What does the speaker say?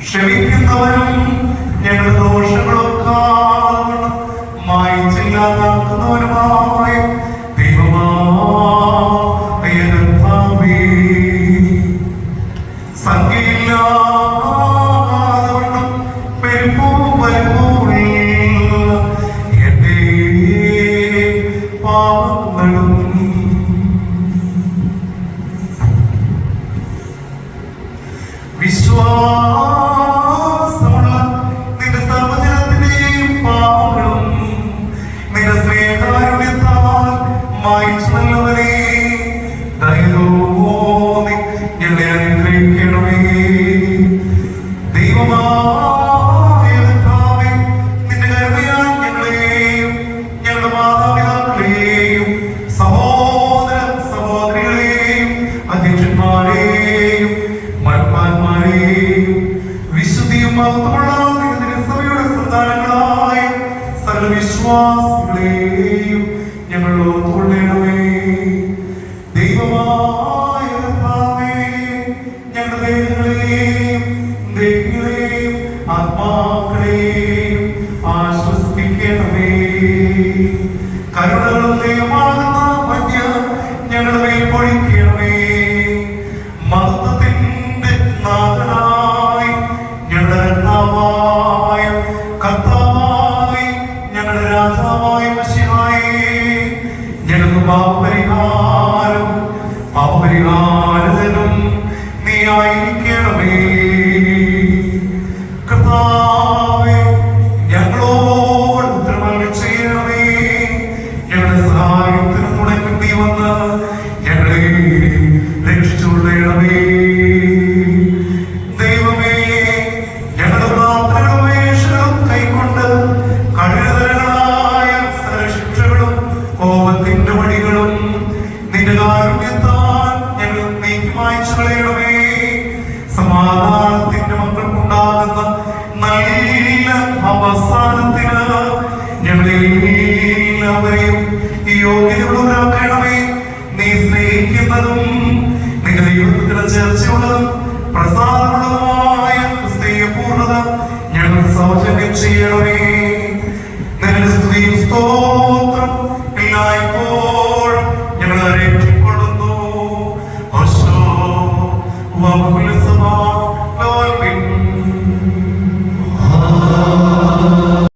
ക്ഷമിക്കുന്നവനും ഞങ്ങളുടെ ദോഷങ്ങളൊക്കെ മായിച്ചുള്ളവരെ ദയതോന്നി ഞങ്ങളെ അനുഗ്രഹിക്കണമേ. ദൈവമായ നിന്റെ കരുണയാൽ ഞങ്ങളെയും ഞങ്ങളുടെ മാതാപിതാക്കളെയും സഹോദര സഹോദരികളെയും അധ്യക്ഷന്മാരെയും മൺമാന്മാരെയും വിശുദ്ധിയും മഹത്വമുള്ള സഭയുടെ സന്താനങ്ങളായ സകല വിശ്വാസികളെയും ഞങ്ങൾ ഓർത്തുകൊള്ളണമേ. ഞങ്ങളുടെ ദേഹങ്ങളെയും ദേഹികളെയും പരിഹാരതനും നീ ആയിരിക്കണമേ. കർത്താവേ ഞങ്ങളോട് ഉത്തരവാദി ചെയ്യണമേ. ഞങ്ങളുടെ സഹായത്തിന് മുടങ്ങി നീ വന്ന് ഞങ്ങളെ രക്ഷിച്ചുകൊള്ളണമേ ദൈവമേ ഞങ്ങളുടെ പ്രാർത്ഥനകളും കൈക്കൊണ്ട് കഠിനതരങ്ങളായ ശിക്ഷകളും കോപത്തിന്റെ വഴികൾ കാഴ്ചകളേണമേ സമാധാനത്തിന്റെ മക്കൾക്കുണ്ടാകുന്ന നല്ല അവസാനത്തിന് ഞങ്ങളെല്ലാവരെയും ഈ യോഗ്യതയുള്ള